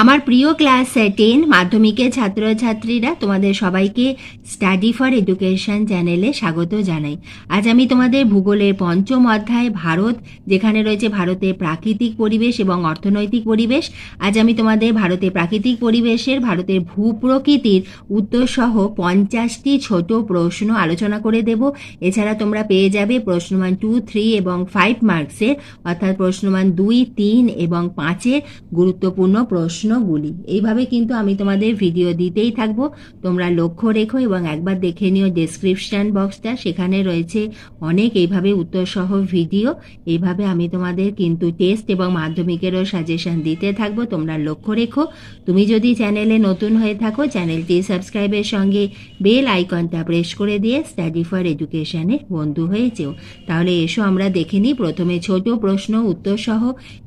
আমার প্রিয় class ten মাধ্যমিকের ছাত্রছাত্রীরা তোমাদের সবাইকে স্টাডি ফর এডুকেশন চ্যানেলে স্বাগত জানাই। আজ আমি তোমাদের ভূগোলের পঞ্চম অধ্যায়, ভারত, যেখানে রয়েছে ভারতের প্রাকৃতিক পরিবেশ এবং অর্থনৈতিক পরিবেশ। আজ আমি তোমাদের ভারতের প্রাকৃতিক পরিবেশের, ভারতের ভূপ্রকৃতির উত্তর সহ পঞ্চাশটি ছোট প্রশ্ন আলোচনা করে দেব। এছাড়া তোমরা পেয়ে যাবে প্রশ্নমান টু থ্রি এবং ফাইভ মার্কসের অর্থাৎ প্রশ্নমান দুই, তিন এবং পাঁচের গুরুত্বপূর্ণ প্রশ্নগুলি। এইভাবে কিন্তু আমি তোমাদের ভিডিও দিতেই থাকব। তোমরা লক্ষ্য রেখো এবং একবার দেখে নিও ডেসক্রিপশন বক্সটা সেখানে রয়েছে অনেক এইভাবে উত্তর সহ ভিডিও এইভাবে আমি তোমাদের কিন্তু টেস্ট এবং মাধ্যমিকেরও সাজেশন দিতে থাকব। তোমরা লক্ষ্য রেখো। তুমি যদি চ্যানেলে নতুন হয়ে থাকো চ্যানেলটি সাবস্ক্রাইবের সঙ্গে বেল আইকনটা প্রেস করে দিয়ে স্টাডি ফর এডুকেশনে বন্ধু হয়েছেও তাহলে এসো আমরা দেখে নিই। প্রথমে ছোট প্রশ্ন উত্তর সহ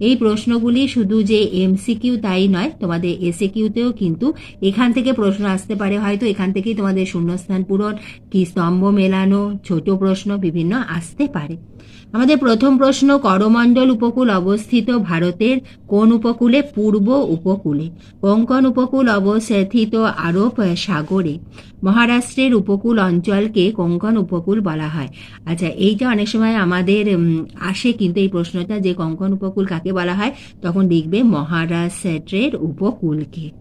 এই প্রশ্নগুলি শুধু যে এমসিকিউ তাই নয় তোমাদের এসে কিউতেও কিন্তু এখান থেকে প্রশ্ন আসতে পারে। হয়তো এখান থেকেই তোমাদের শূন্যস্থান পূরণ, কি স্তম্ভ মেলানো, ছোট প্রশ্ন বিভিন্ন আসতে পারে। আমাদের প্রথম প্রশ্ন, করমণ্ডল উপকূল অবস্থিত ভারতের কোন উপকূলে? পূর্ব উপকূলে। কোঙ্কণ উপকূল অবস্থিত আরব সাগরে? মহারাষ্ট্রের উপকূল অঞ্চলকে কোঙ্কণ উপকূল বলা হয়? আচ্ছা এইটা অনেক সময় আমাদের আসে কিন্তু এই প্রশ্নটা যে কোঙ্কণ উপকূল কাকে বলা হয়, তখন লিখবে মহারাষ্ট্রের উপকূলকে।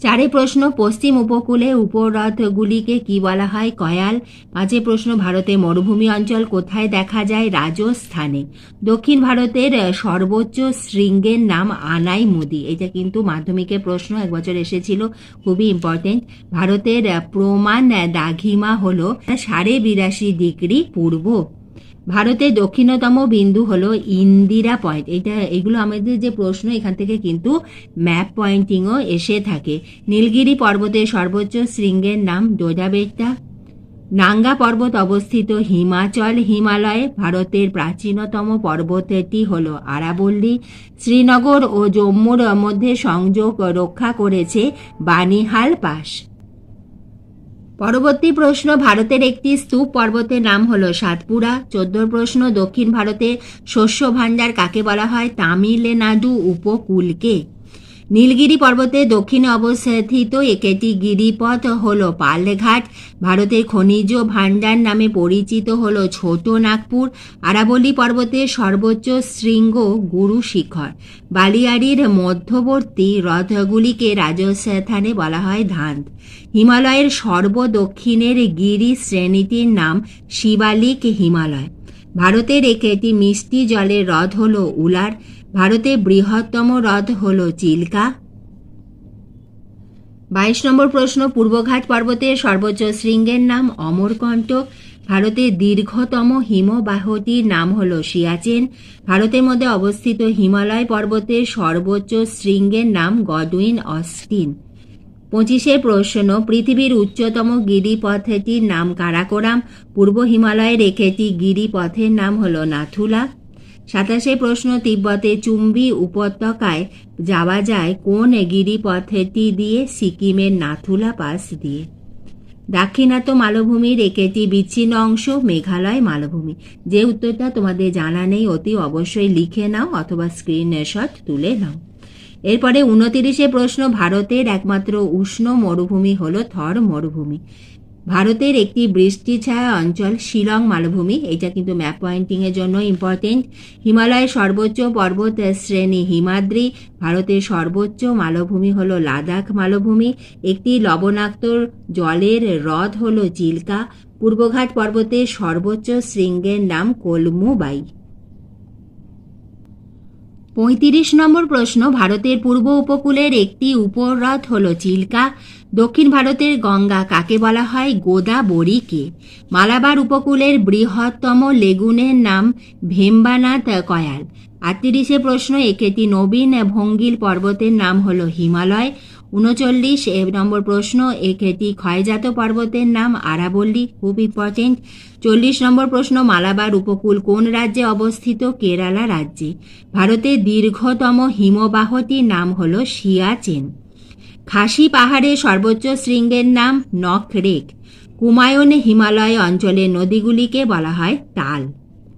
চারে প্রশ্ন, পশ্চিম উপকূলে উপহ্রদগুলিকে কি বলা হয়? কয়াল। পাঁচে প্রশ্ন, ভারতের মরুভূমি অঞ্চল কোথায় দেখা যায়? রাজস্থানে। দক্ষিণ ভারতের সর্বোচ্চ শৃঙ্গের নাম আনাই মুদি এটা কিন্তু মাধ্যমিকের প্রশ্ন, এক বছর এসেছিল, খুবই ইম্পর্টেন্ট ভারতের প্রমাণ দাঘিমা হল, সাড়ে বিরাশি ডিগ্রি পূর্ব ভারতের দক্ষিণতম বিন্দু হলো ইন্দিরা পয়েন্ট। এটা এগুলো আমাদের যে প্রশ্ন, এখান থেকে কিন্তু ম্যাপ পয়েন্টিংও এসে থাকে। নীলগিরি পর্বতের সর্বোচ্চ শৃঙ্গের নাম ডোডাবেট্টা নাঙ্গা পর্বত অবস্থিত হিমাচল হিমালয়ে ভারতের প্রাচীনতম পর্বতটি হল আরাবল্লী। শ্রীনগর ও জম্মুর মধ্যে সংযোগ রক্ষা করেছে বানিহাল পাস পরবর্তী প্রশ্ন, ভারতের একটি স্তূপ পর্বতের নাম হলো সাতপুরা। চোদ্দ প্রশ্ন, দক্ষিণ ভারতে শস্য ভাণ্ডার কাকে বলা হয়? তামিলনাড়ু উপকূলকে। নীলগিরি পর্বতের দক্ষিণে অবস্থিত একটি গিরিপথ হল পালঘাট। ভারতের খনিজ ভাণ্ডার নামে পরিচিত হল ছোট নাগপুর। আরাবল্লী পর্বতের সর্বোচ্চ শৃঙ্গ গুরু শিখর। বালিয়াড়ির মধ্যবর্তী হ্রদগুলিকে রাজস্থানে বলা হয় ধান্ত হিমালয়ের সর্বদক্ষিণের গিরি শ্রেণীটির নাম শিবালিক হিমালয়। ভারতের একটি মিষ্টি জলের হ্রদ হল উলার। ভারতের বৃহত্তম হ্রদ হল চিল্কা। বাইশ নম্বর প্রশ্ন, পূর্বঘাট পর্বতের সর্বোচ্চ শৃঙ্গের নাম অমরকণ্টক। ভারতের দীর্ঘতম হিমবাহটির নাম হল সিয়াচেন। ভারতের মধ্যে অবস্থিত হিমালয় পর্বতের সর্বোচ্চ শৃঙ্গের নাম গডউইন অস্টিন। পঁচিশের প্রশ্ন, পৃথিবীর উচ্চতম গিরিপথটির নাম কারাকোরাম। পূর্ব হিমালয়ের একটি গিরিপথের নাম হল নাথুলা। সাতাশে প্রশ্ন তিব্বতে চুম্বি উপত্যকায় যাওয়া যায় কোন গিরিপথটি দিয়ে? সিকিমের নাথুলা পাস দিয়ে। দাক্ষিণাত্য মালভূমির একটি বিচ্ছিন্ন অংশ, মেঘালয় মালভূমি। যে উত্তরটা তোমাদের জানা নেই, অতি অবশ্যই লিখে নাও অথবা স্ক্রিনশট তুলে নাও। এরপরে উনতিরিশে প্রশ্ন, ভারতের একমাত্র উষ্ণ মরুভূমি হল থর মরুভূমি। ভারতের একটি বৃষ্টি ছায়া অঞ্চল শিলং মালভূমি। এটা কিন্তু ম্যাপ পয়েন্টিং এর জন্য ইম্পর্টেন্ট হিমালয়ের সর্বোচ্চ পর্বত শ্রেণি হিমাদ্রি। ভারতের সর্বোচ্চ মালভূমি হলো লাদাখ মালভূমি। একটি লবণাক্ত জলের হ্রদ হলো চিল্কা পূর্বঘাট পর্বতের সর্বোচ্চ শৃঙ্গের নাম কলমুবাই। পঁয়ত্রিশ নম্বর প্রশ্ন, ভারতের পূর্ব উপকূলের একটি উপহ্রদ হল চিল্কা। দক্ষিণ ভারতের গঙ্গা কাকে বলা হয়? গোদাবরীকে। মালাবার উপকূলের বৃহত্তম লেগুনের নাম ভেম্বানাথ কয়াল আটত্রিশে প্রশ্ন, একটি নবীন ভঙ্গিল পর্বতের নাম হল হিমালয়। উনচল্লিশ নম্বর প্রশ্ন একটি ক্ষয়জাত পর্বতের নাম আরাবল্লী, খুব ইম্পর্টেন্ট চল্লিশ নম্বর প্রশ্ন, মালাবার উপকূল কোন রাজ্যে অবস্থিত? কেরালা রাজ্যে। ভারতের দীর্ঘতম হিমবাহটির নাম হল সিয়াচেন খাসি পাহাড়ের সর্বোচ্চ শৃঙ্গের নাম নখরেক কুমায়ুন হিমালয় অঞ্চলের নদীগুলিকে বলা হয় তাল।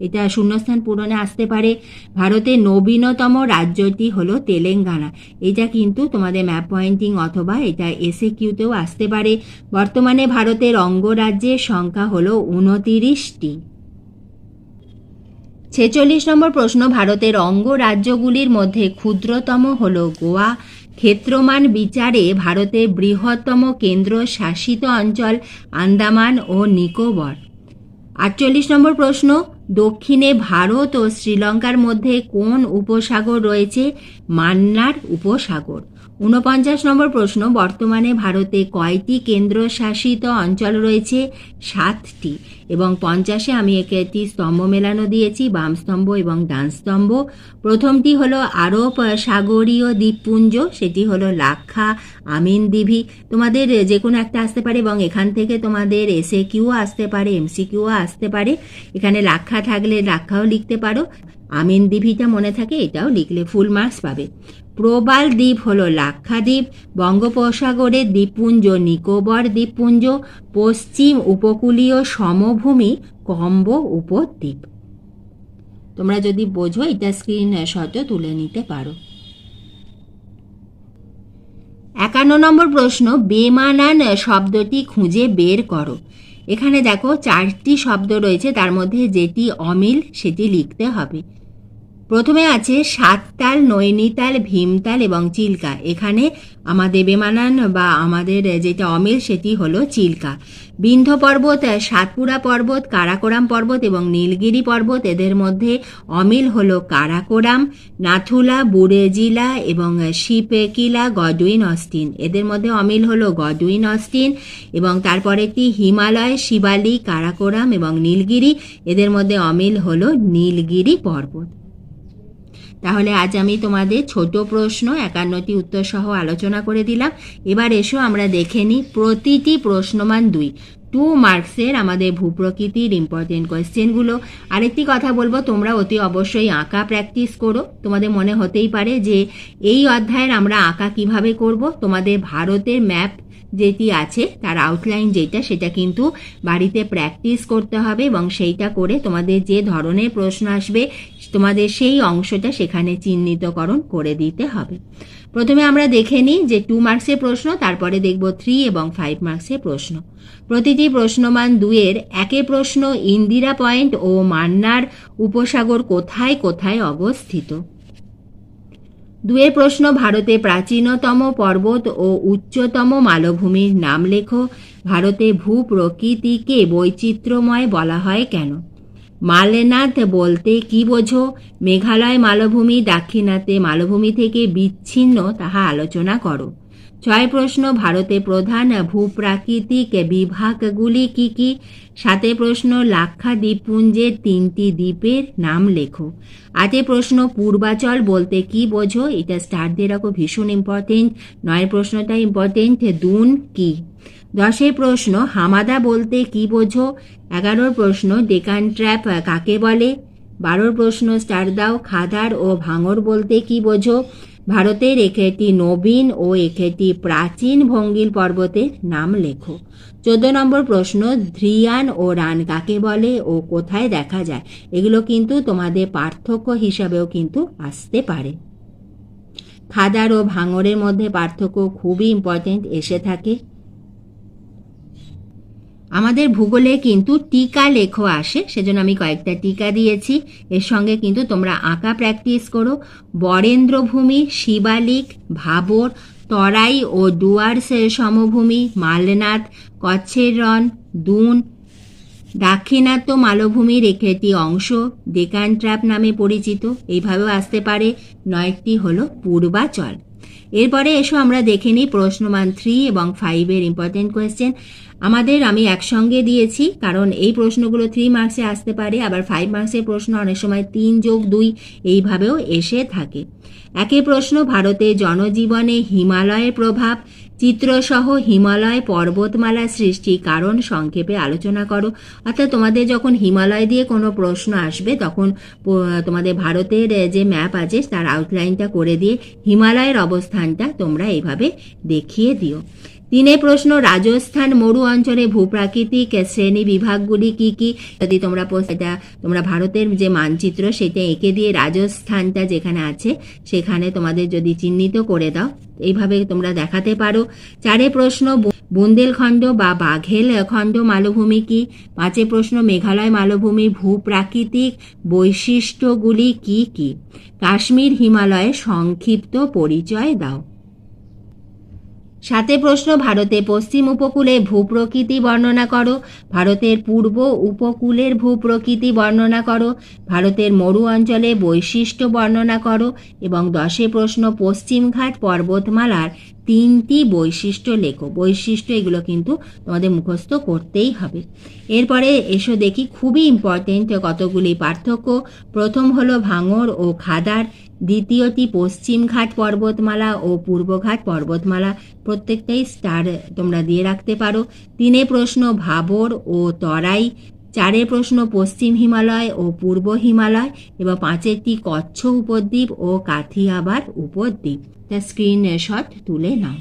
এটা শূন্যস্থান পূরণে আসতে পারে। ভারতের নবীনতম রাজ্যটি হলো তেলেঙ্গানা। এটা কিন্তু তোমাদের ম্যাপ পয়েন্টিং অথবা এটা এসে কিউতেও আসতে পারে। বর্তমানে ভারতের অঙ্গরাজ্যের সংখ্যা হলো উনতিরিশটি ছেচল্লিশ নম্বর প্রশ্ন, ভারতের অঙ্গরাজ্যগুলির মধ্যে ক্ষুদ্রতম হল গোয়া। ক্ষেত্রমান বিচারে ভারতের বৃহত্তম কেন্দ্র শাসিত অঞ্চল আন্দামান ও নিকোবর। আটচল্লিশ নম্বর প্রশ্ন দক্ষিণে ভারত ও শ্রীলঙ্কার মধ্যে কোন উপসাগর রয়েছে? মান্নার উপসাগর। ঊনপঞ্চাশ নম্বর প্রশ্ন, বর্তমানে ভারতে কয়টি কেন্দ্রশাসিত অঞ্চল রয়েছে? সাতটি। এবং পঞ্চাশে আমি একে একটি স্তম্ভ মেলানো দিয়েছি, বাম স্তম্ভ এবং ডান স্তম্ভ। প্রথমটি হলো আরব সাগরীয় দ্বীপপুঞ্জ, সেটি হলো লাক্ষা আমিন দিভি তোমাদের যে কোনো একটা আসতে পারে এবং এখান থেকে তোমাদের এসে কিউ আসতে পারে এমসি কিউ আসতে পারে। এখানে লাক্ষা থাকলে লাক্ষাও লিখতে পারো। আমিন দিভিটা মনে থাকে, এটাও লিখলে ফুল মার্কস পাবে। প্রবাল দ্বীপ হল লাক্ষাদ্বীপ বঙ্গোপসাগরের দ্বীপপুঞ্জ, নিকোবর দ্বীপপুঞ্জ, পশ্চিম উপকূলীয় সমভূমি কম্ব উপদ্বীপ। তোমরা যদি বোঝো, এটা স্ক্রিনশটও তুলে নিতে পারো। একান্ন নম্বর প্রশ্ন, বেমানান শব্দটি খুঁজে বের করো। এখানে দেখো, চারটি শব্দ রয়েছে, তার মধ্যে যেটি অমিল, সেটি লিখতে হবে। প্রথমে আছে সাততাল নৈনিতাল ভীমতাল এবং চিল্কা। এখানে আমাদের বেমানান বা আমাদের যেটা অমিল, সেটি হলো চিল্কা। বিন্ধ্য পর্বত, সাতপুরা পর্বত, কারাকোরাম পর্বত এবং নীলগিরি পর্বত, এদের মধ্যে অমিল হলো কারাকোরাম, নাথুলা, বুড়েজিলা এবং শিপেকিলা, গডউইন, অস্টিন। এদের মধ্যে অমিল হলো গডউইন, অস্টিন এবং তারপরেটি হিমালয়, শিবালি, কারাকোরাম এবং নীলগিরি। এদের মধ্যে অমিল হলো নীলগিরি পর্বত। তাহলে আজ আমি তোমাদের ছোট প্রশ্ন, একান্নটি উত্তর সহ আলোচনা করে দিলাম। এবার এসো আমরা দেখে নিই প্রতিটি প্রশ্নমান দুই। টু মার্কসের আমাদের ভূপ্রকৃতির ইম্পর্টেন্ট কোয়েশ্চেনগুলো আরেকটি কথা বলব, তোমরা অতি অবশ্যই আঁকা প্র্যাকটিস করো। তোমাদের মনে হতেই পারে যে এই অধ্যায়ের আমরা আঁকা কীভাবে করব? তোমাদের ভারতের ম্যাপ যেটি আছে, তার আউটলাইন যেটা, সেটা কিন্তু বাড়িতে প্র্যাকটিস করতে হবে এবং সেইটা করে তোমাদের যে ধরনের প্রশ্ন আসবে, তোমাদের সেই অংশটা সেখানে চিহ্নিতকরণ করে দিতে হবে। প্রথমে আমরা দেখে নিই যে টু মার্কসের প্রশ্ন, তারপরে দেখব থ্রি এবং ফাইভ মার্কসের প্রশ্ন। প্রতিটি প্রশ্নমান দুয়ের একে প্রশ্ন, ইন্দিরা পয়েন্ট ও মান্নার উপসাগর কোথায় কোথায় অবস্থিত? দুয়ের প্রশ্ন, ভারতে প্রাচীনতম পর্বত ও উচ্চতম মালভূমির নাম লেখো। ভারতে ভূপ্রকৃতিকে বৈচিত্র্যময় বলা হয় কেন? মালেনাথ বলতে কি বোঝো? মেঘালয় মালভূমি দাক্ষিণাতে মালভূমি থেকে বিচ্ছিন্ন, তাহা আলোচনা করো। ছয় প্রশ্ন, ভারতে প্রধান ভূপ্রাকৃতিক বিভাগগুলি কি কি? সাতে প্রশ্ন লাক্ষা দ্বীপপুঞ্জের তিনটি দ্বীপের নাম লেখো। আটে প্রশ্ন, পূর্বাচল বলতে কি বোঝো? এটা স্টার দিয়ে রাখো ভীষণ ইম্পর্টেন্ট নয় প্রশ্নটা ইম্পর্টেন্ট দুন কি? দশের প্রশ্ন, হামাদা বলতে কি বোঝো? এগারোর প্রশ্ন, ডেকান ট্র্যাপ কাকে বলে? বারোর প্রশ্ন স্টার দাও খাদার ও ভাঙর বলতে কি বোঝো? ভারতের একটি নবীন ও একটি প্রাচীন ভঙ্গিল পর্বতের নাম লেখো। চোদ্দ নম্বর প্রশ্ন, ধ্রিয়ান ও রান কাকে বলে ও কোথায় দেখা যায়? এগুলো কিন্তু তোমাদের পার্থক্য হিসাবেও কিন্তু আসতে পারে। খাদার ও ভাঙরের মধ্যে পার্থক্য খুবই ইম্পর্টেন্ট এসে থাকে। আমাদের ভূগোলে কিন্তু টিকা লেখো আসে, সেজন্য আমি কয়েকটা টিকা দিয়েছি। এর সঙ্গে কিন্তু তোমরা আঁকা প্র্যাকটিস করো। বরেন্দ্রভূমি, শিবালিক, ভাবর, তরাই ও ডুয়ার্সের সমভূমি, মালনাথ, কচ্ছের রন দুন, দাক্ষিণাত্য মালভূমির একটি অংশ ডেকান ট্র্যাপ নামে পরিচিত। এইভাবেও আসতে পারে। নয়টি হলো পূর্বাচল। এরপরে এসো আমরা দেখে নিই প্রশ্ন প্রশ্নমান থ্রি এবং ফাইভের ইম্পর্টেন্ট কোয়েশ্চেন আমাদের আমি একসঙ্গে দিয়েছি, কারণ এই প্রশ্নগুলো থ্রি মার্কসে আসতে পারে, আবার ফাইভ মার্কসের প্রশ্ন অনেক সময় তিন যোগ দুই এইভাবেও এসে থাকে। একই প্রশ্ন, ভারতে জনজীবনে হিমালয়ের প্রভাব চিত্রসহ হিমালয় পর্বতমালা সৃষ্টি। কারণ সংক্ষেপে আলোচনা করো। অর্থাৎ তোমাদের যখন হিমালয় দিয়ে কোনো প্রশ্ন আসবে, তখন তোমাদের ভারতের যে ম্যাপ আছে, তার আউটলাইনটা করে দিয়ে হিমালয়ের অবস্থানটা তোমরা এইভাবে দেখিয়ে দিও। তিনে প্রশ্ন, রাজস্থান, মরু অঞ্চলে ভূপ্রাকৃতিক শ্রেণি বিভাগগুলি কি কি? যদি তোমরা এটা তোমরা ভারতের যে মানচিত্র, সেটা এঁকে দিয়ে রাজস্থানটা যেখানে আছে, সেখানে তোমাদের যদি চিহ্নিত করে দাও, এইভাবে তোমরা দেখাতে পারো। চারে প্রশ্ন বুন্দেলখণ্ড বা বাঘেল খণ্ড মালভূমি কি? পাঁচে প্রশ্ন, মেঘালয় মালভূমির ভূপ্রাকৃতিক বৈশিষ্ট্যগুলি কি কি? কাশ্মীর হিমালয়ের সংক্ষিপ্ত পরিচয় দাও। সাথে প্রশ্ন, ভারতে পশ্চিম উপকূলে ভূপ্রকৃতি বর্ণনা করো। ভারতের পূর্ব উপকূলের ভূপ্রকৃতি বর্ণনা করো। ভারতের মরু অঞ্চলে বৈশিষ্ট্য বর্ণনা করো। এবং দশে প্রশ্ন পশ্চিমঘাট পর্বতমালার তিনটি বৈশিষ্ট্য লেখো। বৈশিষ্ট্য এগুলো কিন্তু তোমাদের মুখস্থ করতেই হবে। এরপরে এসো দেখি, খুবই ইম্পর্টেন্ট কতগুলি পার্থক্য। প্রথম হলো ভাঙর ও খাদার, দ্বিতীয়টি পশ্চিমঘাট পর্বতমালা ও পূর্বঘাট পর্বতমালা। প্রত্যেকটাই স্টার তোমরা দিয়ে রাখতে পারো। তিনে প্রশ্ন ভাবর ও তরাই চারের প্রশ্ন পশ্চিম হিমালয় ও পূর্ব হিমালয়, এবং পাঁচেরটি কচ্ছ উপদ্বীপ ও কাথিয়াবাদ উপদ্বীপ। স্ক্রিনশট তুলে নাও।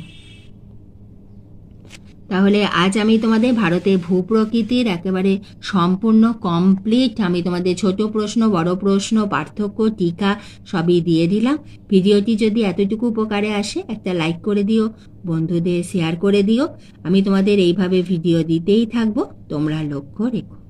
তাহলে আজ আমি তোমাদের ভারতের ভূপ্রকৃতির একেবারে সম্পূর্ণ কমপ্লিট আমি তোমাদের ছোট প্রশ্ন, বড় প্রশ্ন, পার্থক্য, টিকা সবই দিয়ে দিলাম। ভিডিওটি যদি এতটুকু উপকারে আসে একটা লাইক করে দিও, বন্ধুদের শেয়ার করে দিও। আমি তোমাদের এইভাবে ভিডিও দিতেই থাকব, তোমরা লক্ষ্য রেখো।